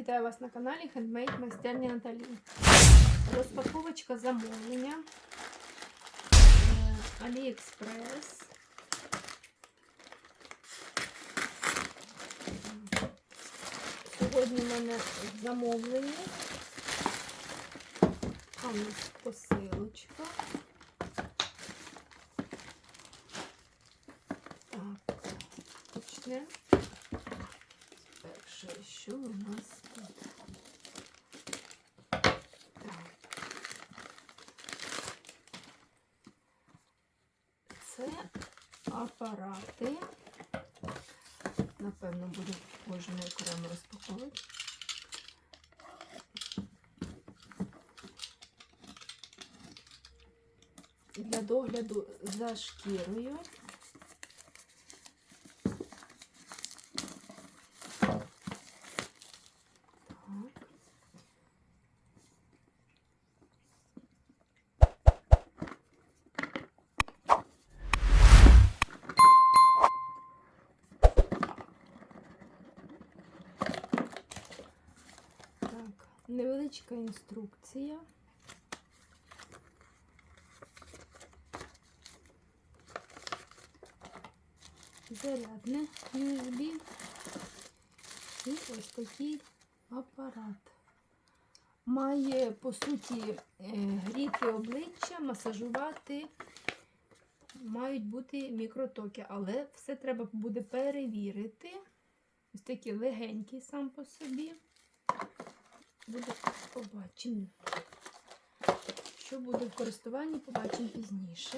Всім привіт! Вітаю вас на каналі Handmade майстерня Наталії. Розпаковочка замовлення Е, Аліекспрес. Сьогодні в мене замовлення. А у нас посилочка. Так, почнемо. Перше, що у нас Апарати. Напевно, буду кожну окремо розпаковувати. Для догляду за шкірою. Невеличка інструкція. Зарядне USB. І ось такий апарат. Має, по суті, е, гріти обличчя, масажувати. Мають бути мікротоки, але все треба буде перевірити. Ось такий легенький сам по собі. Буде побачимо. Що буде в користуванні, побачимо пізніше.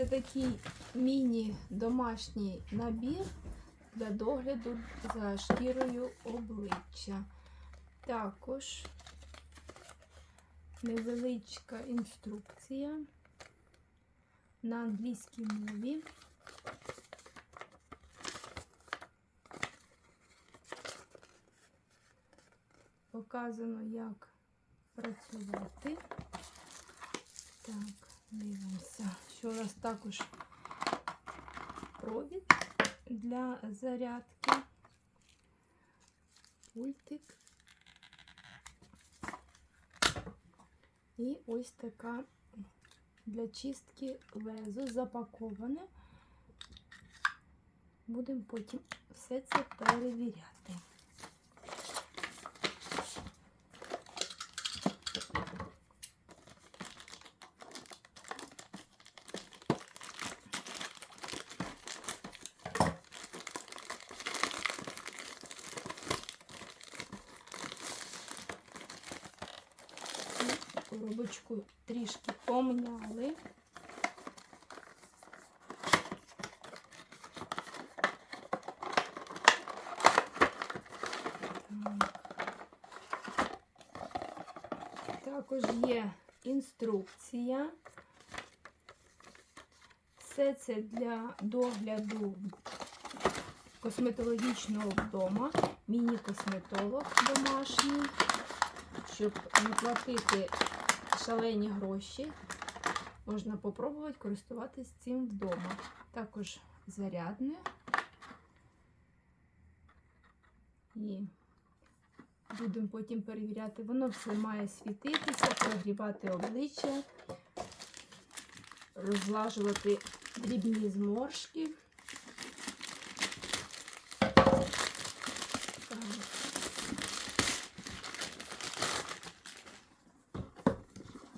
Це такий міні-домашній набір для догляду за шкірою обличчя. Також невеличка інструкція на англійській мові. Показано, як працювати. Так, дивимося, що у нас також провід для зарядки, пультик. І ось така для чистки лезо запаковане. Будемо потім все це перевіряти. Коробочку трішки помняли. Також є інструкція. Все це для догляду косметологічного вдома. Міні-косметолог домашній, щоб не платити шалені гроші. Можна попробувати користуватись цим вдома. Також зарядне. І будемо потім перевіряти. Воно все має світитися, прогрівати обличчя, розлажувати дрібні зморшки. Так.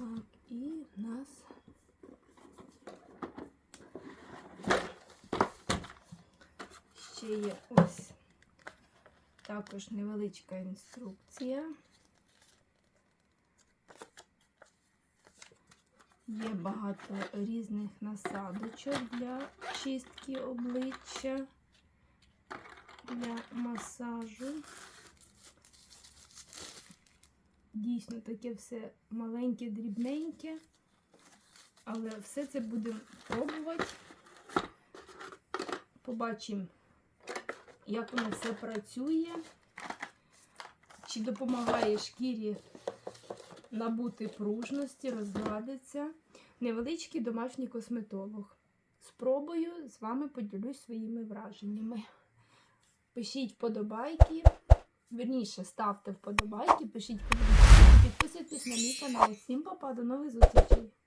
Так, і в нас ще є ось також невеличка інструкція. Є багато різних насадочок для чистки обличчя, для масажу. дійсно таке все маленьке, дрібненьке. Але все це будемо пробувати. Побачимо, як воно все працює, чи допомагає шкірі набути пружності, розгладиться. Невеличкий домашній косметолог. Спробую з вами поділюсь своїми враженнями. Пишіть вподобайки. Верніше, ставте вподобайки, пишіть коментарі, підписуйтесь на мій канал. Всім па-па, до нових зустрічей!